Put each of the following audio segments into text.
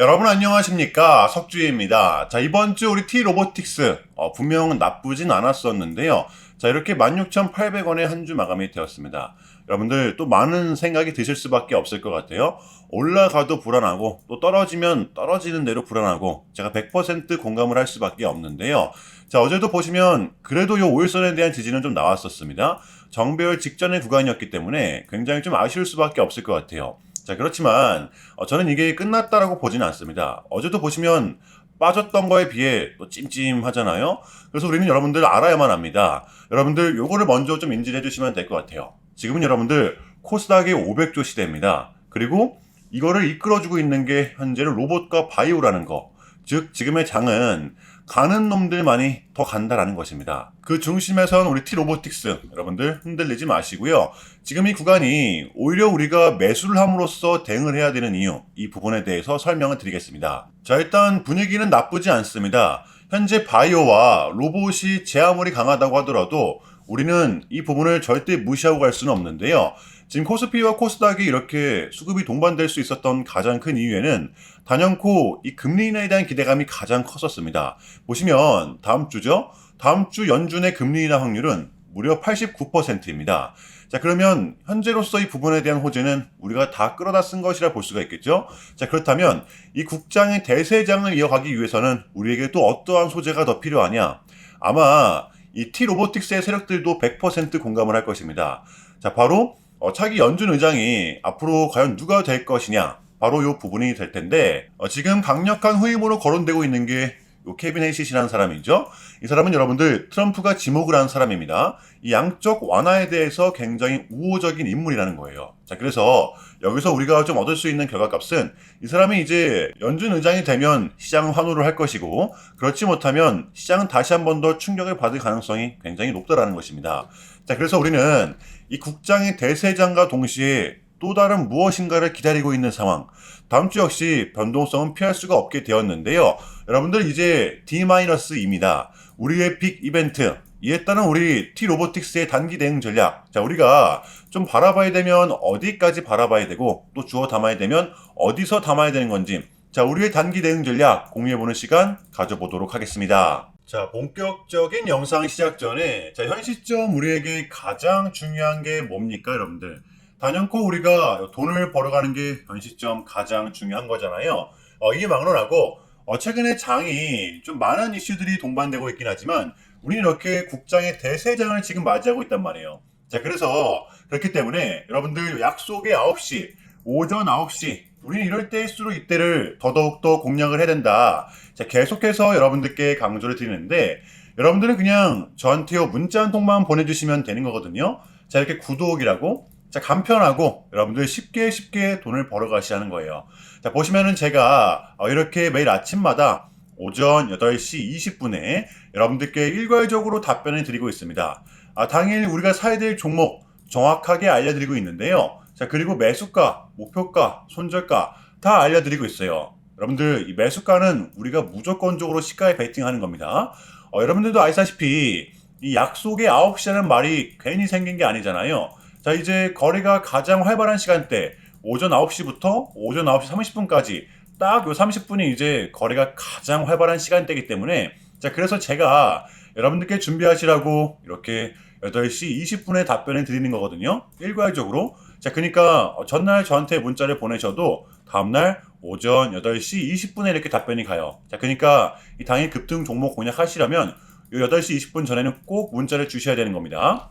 여러분 안녕하십니까 석주입니다. 자 이번 주 우리 T 로보틱스 어, 분명 나쁘진 않았었는데요. 자 이렇게 16,800원에 한 주 마감이 되었습니다. 여러분들 또 많은 생각이 드실 수밖에 없을 것 같아요. 올라가도 불안하고 또 떨어지면 떨어지는 대로 불안하고 제가 100% 공감을 할 수밖에 없는데요. 자 어제도 보시면 그래도 이 5일선에 대한 지지는 좀 나왔었습니다. 정배열 직전의 구간이었기 때문에 굉장히 좀 아쉬울 수밖에 없을 것 같아요. 자, 그렇지만 어, 저는 이게 끝났다라고 보지는 않습니다. 어제도 보시면 빠졌던 거에 비해 또 찜찜하잖아요. 그래서 우리는 여러분들 알아야만 합니다. 여러분들 요거를 먼저 좀 인지해 주시면 될 것 같아요. 지금은 여러분들 코스닥의 500조 시대입니다. 그리고 이거를 이끌어주고 있는 게 현재는 로봇과 바이오라는 거. 즉 지금의 장은 가는 놈들만이 더 간다라는 것입니다. 그 중심에선 우리 T 로보틱스 여러분들 흔들리지 마시고요. 지금 이 구간이 오히려 우리가 매수를 함으로써 대응을 해야 되는 이유 이 부분에 대해서 설명을 드리겠습니다. 자 일단 분위기는 나쁘지 않습니다. 현재 바이오와 로봇이 제 아무리 강하다고 하더라도 우리는 이 부분을 절대 무시하고 갈 수는 없는데요. 지금 코스피와 코스닥이 이렇게 수급이 동반될 수 있었던 가장 큰 이유에는 단연코 이 금리 인하에 대한 기대감이 가장 컸었습니다. 보시면 다음 주죠. 다음 주 연준의 금리 인하 확률은 무려 89%입니다. 자, 그러면 현재로서 이 부분에 대한 호재는 우리가 다 끌어다 쓴 것이라 볼 수가 있겠죠? 자, 그렇다면 이 국장의 대세장을 이어가기 위해서는 우리에게 또 어떠한 소재가 더 필요하냐? 아마 이 T 로보틱스의 세력들도 100% 공감을 할 것입니다. 자, 바로 어, 차기 연준 의장이 앞으로 과연 누가 될 것이냐? 바로 이 부분이 될 텐데 어, 지금 강력한 후임으로 거론되고 있는 게 요 케빈 헤이시라는 사람이죠. 이 사람은 여러분들 트럼프가 지목을 한 사람입니다. 이 양쪽 완화에 대해서 굉장히 우호적인 인물이라는 거예요. 자, 그래서 여기서 우리가 좀 얻을 수 있는 결과값은 이 사람이 이제 연준 의장이 되면 시장은 환호를 할 것이고 그렇지 못하면 시장은 다시 한 번 더 충격을 받을 가능성이 굉장히 높다라는 것입니다. 자, 그래서 우리는 이 국장의 대세장과 동시에 또 다른 무엇인가를 기다리고 있는 상황. 다음 주 역시 변동성은 피할 수가 없게 되었는데요. 여러분들 이제 D-2입니다. 우리의 빅 이벤트. 이에 따른 우리 T 로보틱스의 단기 대응 전략. 자, 우리가 좀 바라봐야 되면 어디까지 바라봐야 되고 또 주어 담아야 되면 어디서 담아야 되는 건지. 자, 우리의 단기 대응 전략 공유해보는 시간 가져보도록 하겠습니다. 자, 본격적인 영상 시작 전에 자, 현 시점 우리에게 가장 중요한 게 뭡니까, 여러분들? 단연코 우리가 돈을 벌어가는 게 현 시점 가장 중요한 거잖아요. 어, 이게 막론하고 어, 최근에 장이 좀 많은 이슈들이 동반되고 있긴 하지만 우리는 이렇게 국장의 대세장을 지금 맞이하고 있단 말이에요. 자, 그래서 그렇기 때문에 여러분들 약속의 9시, 오전 9시, 우리는 이럴 때일수록 이때를 더더욱더 공략을 해야 된다. 자, 계속해서 여러분들께 강조를 드리는데 여러분들은 그냥 저한테요 문자 한 통만 보내주시면 되는 거거든요. 자, 이렇게 구독이라고 자, 간편하고 여러분들 쉽게 쉽게 돈을 벌어가시라는 거예요. 자, 보시면은 제가 어, 이렇게 매일 아침마다 오전 8시 20분에 여러분들께 일괄적으로 답변을 드리고 있습니다. 아, 당일 우리가 사야 될 종목 정확하게 알려드리고 있는데요. 자, 그리고 매수가, 목표가, 손절가 다 알려드리고 있어요. 여러분들, 이 매수가는 우리가 무조건적으로 시가에 베팅하는 겁니다. 어, 여러분들도 아시다시피 이 약속의 9시라는 말이 괜히 생긴 게 아니잖아요. 자, 이제 거래가 가장 활발한 시간대, 오전 9시부터 오전 9시 30분까지 딱 요 30분이 이제 거래가 가장 활발한 시간대이기 때문에 자, 그래서 제가 여러분들께 준비하시라고 이렇게 8시 20분에 답변을 드리는 거거든요. 일괄적으로. 자, 그러니까 전날 저한테 문자를 보내셔도 다음날 오전 8시 20분에 이렇게 답변이 가요. 자, 그러니까 이 당일 급등 종목 공략하시려면 요 8시 20분 전에는 꼭 문자를 주셔야 되는 겁니다.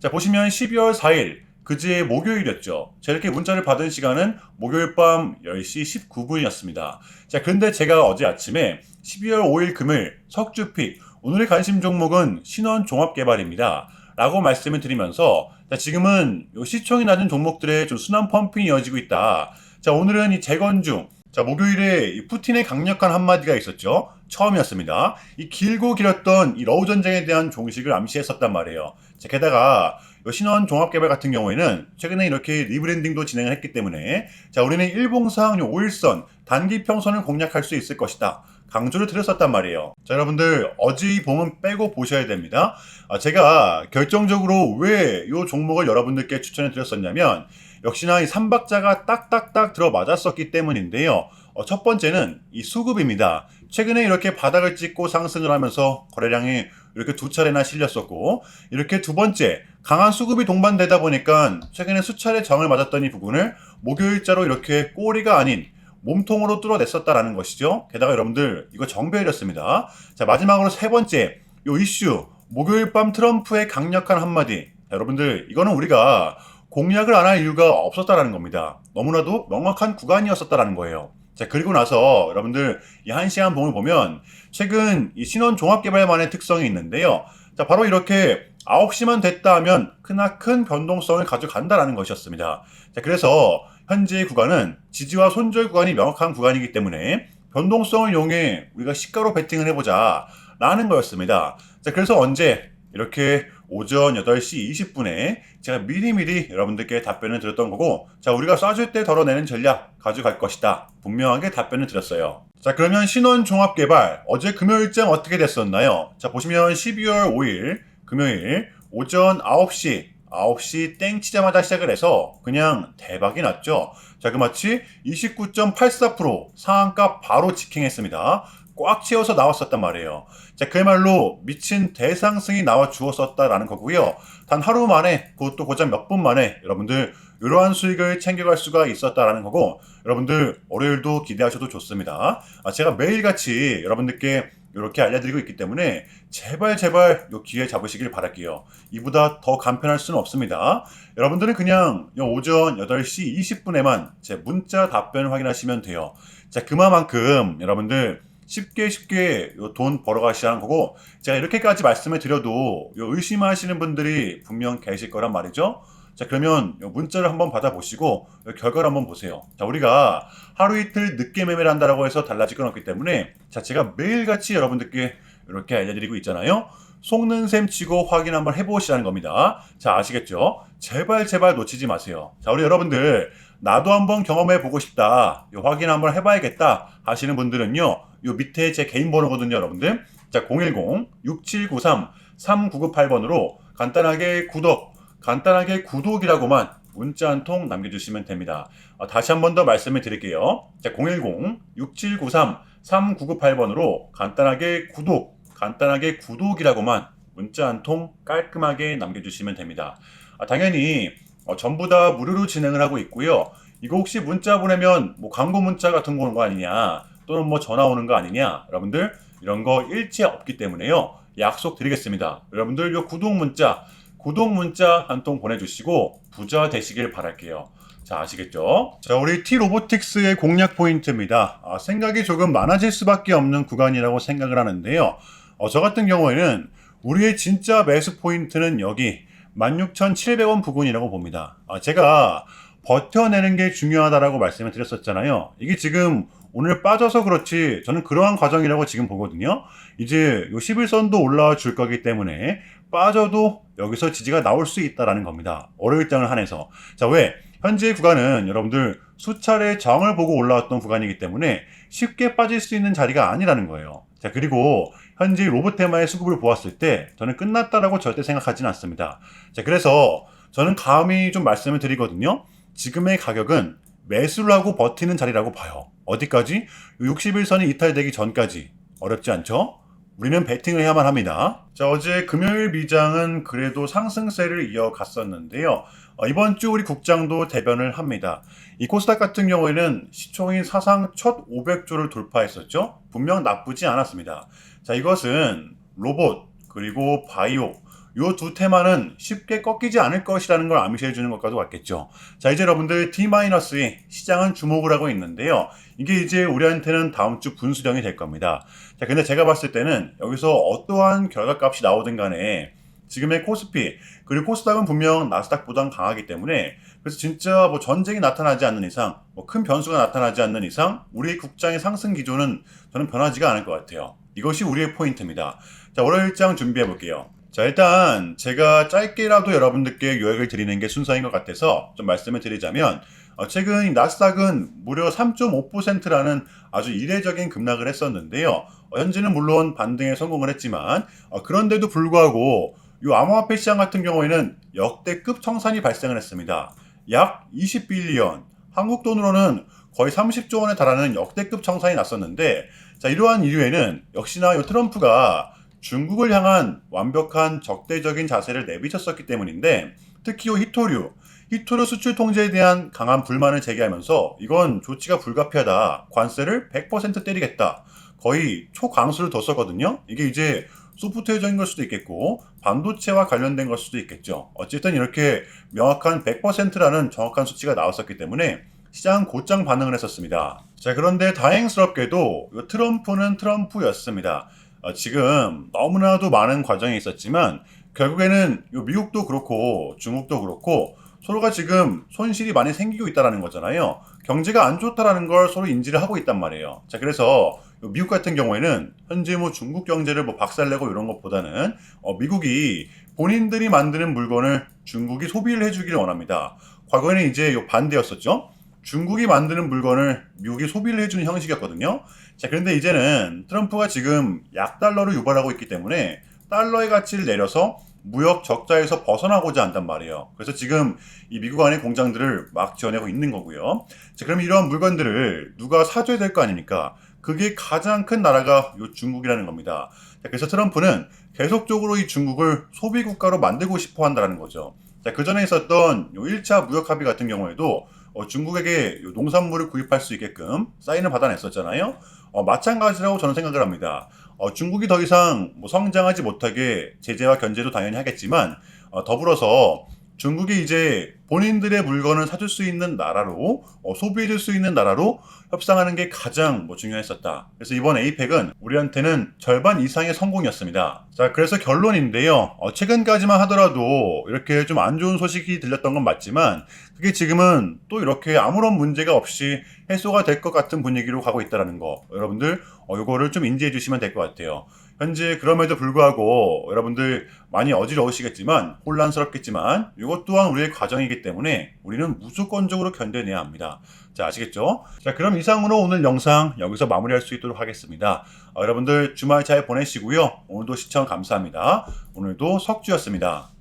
자, 보시면 12월 4일, 그제 목요일이었죠. 제가 이렇게 문자를 받은 시간은 목요일 밤 10시 19분이었습니다. 자, 근데 제가 어제 아침에 12월 5일 금요일 석주픽, 오늘의 관심 종목은 신원 종합개발입니다. 라고 말씀을 드리면서, 자, 지금은 요 시총이 낮은 종목들의 좀 순환 펌핑이 이어지고 있다. 자, 오늘은 이 재건중, 자, 목요일에 이 푸틴의 강력한 한마디가 있었죠. 처음이었습니다. 이 길고 길었던 이 러우 전쟁에 대한 종식을 암시했었단 말이에요. 자, 게다가 신원 종합개발 같은 경우에는 최근에 이렇게 리브랜딩도 진행을 했기 때문에 자, 우리는 일봉상 5일선 단기 평선을 공략할 수 있을 것이다. 강조를 드렸었단 말이에요. 자, 여러분들, 이 봉은 빼고 보셔야 됩니다. 아, 제가 결정적으로 왜 이 종목을 여러분들께 추천해 드렸었냐면, 역시나 이 삼박자가 딱딱딱 들어맞았었기 때문인데요. 어, 첫 번째는 이 수급입니다. 최근에 이렇게 바닥을 찍고 상승을 하면서 거래량이 이렇게 두 차례나 실렸었고 이렇게 두 번째 강한 수급이 동반되다 보니까 최근에 수차례 정을 맞았던 이 부분을 목요일자로 이렇게 꼬리가 아닌 몸통으로 뚫어냈었다라는 것이죠. 게다가 여러분들 이거 정배이렸습니다. 자 마지막으로 세 번째 요 이슈 목요일 밤 트럼프의 강력한 한마디 자, 여러분들 이거는 우리가 공략을 안 할 이유가 없었다라는 겁니다. 너무나도 명확한 구간이었었다라는 거예요. 자, 그리고 나서 여러분들 이 한 시간 봉을 보면 최근 이 신원 종합개발만의 특성이 있는데요. 자, 바로 이렇게 9시만 됐다 하면 크나큰 변동성을 가져간다라는 것이었습니다. 자, 그래서 현재의 구간은 지지와 손절 구간이 명확한 구간이기 때문에 변동성을 이용해 우리가 시가로 베팅을 해보자 라는 거였습니다. 자, 그래서 언제 이렇게 오전 8시 20분에 제가 미리미리 여러분들께 답변을 드렸던 거고 자 우리가 쏴줄 때 덜어내는 전략 가져갈 것이다. 분명하게 답변을 드렸어요. 자 그러면 신원 종합 개발 어제 금요일장 어떻게 됐었나요? 자 보시면 12월 5일 금요일 오전 9시 9시 땡 치자마자 시작을 해서 그냥 대박이 났죠 자 그 마치 29.84% 상한가 바로 직행했습니다 꽉 채워서 나왔었단 말이에요. 자, 그야말로 미친 대상승이 나와 주었었다라는 거고요. 단 하루 만에, 그것도 고작 몇 분 만에 여러분들 이러한 수익을 챙겨갈 수가 있었다라는 거고, 여러분들 월요일도 기대하셔도 좋습니다. 아, 제가 매일같이 여러분들께 이렇게 알려드리고 있기 때문에 제발 제발 요 기회 잡으시길 바랄게요. 이보다 더 간편할 수는 없습니다. 여러분들은 그냥 요 오전 8시 20분에만 제 문자 답변을 확인하시면 돼요. 자, 그만큼 여러분들 쉽게 쉽게 요돈 벌어가시라는 거고 제가 이렇게까지 말씀을 드려도 요 의심하시는 분들이 분명 계실 거란 말이죠. 자 그러면 요 문자를 한번 받아보시고 요 결과를 한번 보세요. 자 우리가 하루 이틀 늦게 매매를 한다라고 해서 달라질 건 없기 때문에 자 제가 매일같이 여러분들께 이렇게 알려드리고 있잖아요. 속는 셈 치고 확인 한번 해보시라는 겁니다. 자 아시겠죠? 제발 제발 놓치지 마세요. 자 우리 여러분들 나도 한번 경험해 보고 싶다. 요 확인 한번 해봐야겠다 하시는 분들은요. 요 밑에 제 개인 번호거든요, 여러분들. 자, 010-6793-3998번으로 간단하게 구독, 간단하게 구독이라고만 문자 한 통 남겨주시면 됩니다. 어, 다시 한 번 더 말씀을 드릴게요. 자, 010-6793-3998번으로 간단하게 구독, 간단하게 구독이라고만 문자 한 통 깔끔하게 남겨주시면 됩니다. 아, 당연히 어, 전부 다 무료로 진행을 하고 있고요. 이거 혹시 문자 보내면 뭐 광고 문자 같은 거 오는 거 아니냐, 또는 뭐 전화 오는 거 아니냐, 여러분들 이런 거 일체 없기 때문에요. 약속 드리겠습니다. 여러분들 요 구독 문자, 구독 문자 한 통 보내주시고 부자 되시길 바랄게요. 자, 아시겠죠? 자, 우리 T 로보틱스의 공략 포인트입니다. 아, 생각이 조금 많아질 수밖에 없는 구간이라고 생각을 하는데요. 어, 저 같은 경우에는 우리의 진짜 매수 포인트는 여기 16,700원 부근이라고 봅니다. 아, 제가 버텨내는 게 중요하다라고 말씀을 드렸었잖아요. 이게 지금 오늘 빠져서 그렇지 저는 그러한 과정이라고 지금 보거든요. 이제 요 11선도 올라와 줄 거기 때문에 빠져도 여기서 지지가 나올 수 있다라는 겁니다. 월요일장을 한해서. 자, 왜? 현재 구간은 여러분들 수차례 정을 보고 올라왔던 구간이기 때문에 쉽게 빠질 수 있는 자리가 아니라는 거예요. 자, 그리고 현재 로봇 테마의 수급을 보았을 때 저는 끝났다라고 절대 생각하지는 않습니다. 자, 그래서 저는 감히 좀 말씀을 드리거든요. 지금의 가격은 매수를 하고 버티는 자리라고 봐요. 어디까지? 61선이 이탈되기 전까지. 어렵지 않죠? 우리는 베팅을 해야만 합니다. 자, 어제 금요일 미장은 그래도 상승세를 이어갔었는데요. 어, 이번 주 우리 국장도 대변을 합니다. 이 코스닥 같은 경우에는 시총인 사상 첫 500조를 돌파했었죠. 분명 나쁘지 않았습니다. 자, 이것은 로봇 그리고 바이오 요 두 테마는 쉽게 꺾이지 않을 것이라는 걸 암시해 주는 것과도 같겠죠. 자, 이제 여러분들 D-2 시장은 주목을 하고 있는데요. 이게 이제 우리한테는 다음 주 분수령이 될 겁니다. 자, 근데 제가 봤을 때는 여기서 어떠한 결과값이 나오든 간에 지금의 코스피 그리고 코스닥은 분명 나스닥보단 강하기 때문에 그래서 진짜 뭐 전쟁이 나타나지 않는 이상 뭐 큰 변수가 나타나지 않는 이상 우리 국장의 상승 기조는 저는 변하지가 않을 것 같아요. 이것이 우리의 포인트입니다. 자, 월요일장 준비해 볼게요. 자, 일단 제가 짧게라도 여러분들께 요약을 드리는 게 순서인 것 같아서 좀 말씀을 드리자면 어, 최근 이 나스닥은 무려 3.5%라는 아주 이례적인 급락을 했었는데요. 어, 현재는 물론 반등에 성공을 했지만 어, 그런데도 불구하고 이 암호화폐 시장 같은 경우에는 역대급 청산이 발생을 했습니다. 약 20빌리언, 한국 돈으로는 거의 30조 원에 달하는 역대급 청산이 났었는데 자 이러한 이유에는 역시나 이 트럼프가 중국을 향한 완벽한 적대적인 자세를 내비쳤었기 때문인데 특히 이 히토류 히토류 수출 통제에 대한 강한 불만을 제기하면서 이건 조치가 불가피하다 관세를 100% 때리겠다 거의 초강수를 뒀었거든요 이게 이제 소프트웨어적인 걸 수도 있겠고 반도체와 관련된 걸 수도 있겠죠 어쨌든 이렇게 명확한 100%라는 정확한 수치가 나왔었기 때문에 시장 곧장 반응을 했었습니다. 자, 그런데 다행스럽게도 이 트럼프는 트럼프였습니다. 어, 지금 너무나도 많은 과정이 있었지만 결국에는 이 미국도 그렇고 중국도 그렇고 서로가 지금 손실이 많이 생기고 있다는 거잖아요. 경제가 안 좋다라는 걸 서로 인지를 하고 있단 말이에요. 자, 그래서 이 미국 같은 경우에는 현재 뭐 중국 경제를 뭐 박살내고 이런 것보다는 어, 미국이 본인들이 만드는 물건을 중국이 소비를 해주기를 원합니다. 과거에는 이제 요 반대였었죠. 중국이 만드는 물건을 미국이 소비를 해주는 형식이었거든요. 자, 그런데 이제는 트럼프가 지금 약달러를 유발하고 있기 때문에 달러의 가치를 내려서 무역 적자에서 벗어나고자 한단 말이에요. 그래서 지금 이 미국 안의 공장들을 막 지어내고 있는 거고요. 자, 그럼 이러한 물건들을 누가 사줘야 될 거 아닙니까? 그게 가장 큰 나라가 요 중국이라는 겁니다. 자, 그래서 트럼프는 계속적으로 이 중국을 소비 국가로 만들고 싶어 한다는 거죠. 자, 그 전에 있었던 요 1차 무역 합의 같은 경우에도 어, 중국에게 요 농산물을 구입할 수 있게끔 사인을 받아냈었잖아요. 어, 마찬가지라고 저는 생각을 합니다. 어, 중국이 더 이상 뭐 성장하지 못하게 제재와 견제도 당연히 하겠지만 어, 더불어서 중국이 이제 본인들의 물건을 사줄 수 있는 나라로 어, 소비해줄 수 있는 나라로 협상하는 게 가장 뭐 중요했었다. 그래서 이번 에이펙은 우리한테는 절반 이상의 성공이었습니다. 자, 그래서 결론인데요. 어, 최근까지만 하더라도 이렇게 좀 안 좋은 소식이 들렸던 건 맞지만 그게 지금은 또 이렇게 아무런 문제가 없이 해소가 될 것 같은 분위기로 가고 있다는 거. 여러분들 어, 이거를 좀 인지해 주시면 될 것 같아요. 현재 그럼에도 불구하고 여러분들 많이 어지러우시겠지만 혼란스럽겠지만 이것 또한 우리의 과정이기 때문에 우리는 무조건적으로 견뎌내야 합니다. 자 아시겠죠? 자 그럼 이상으로 오늘 영상 여기서 마무리할 수 있도록 하겠습니다. 어, 여러분들 주말 잘 보내시고요. 오늘도 시청 감사합니다. 오늘도 석주였습니다.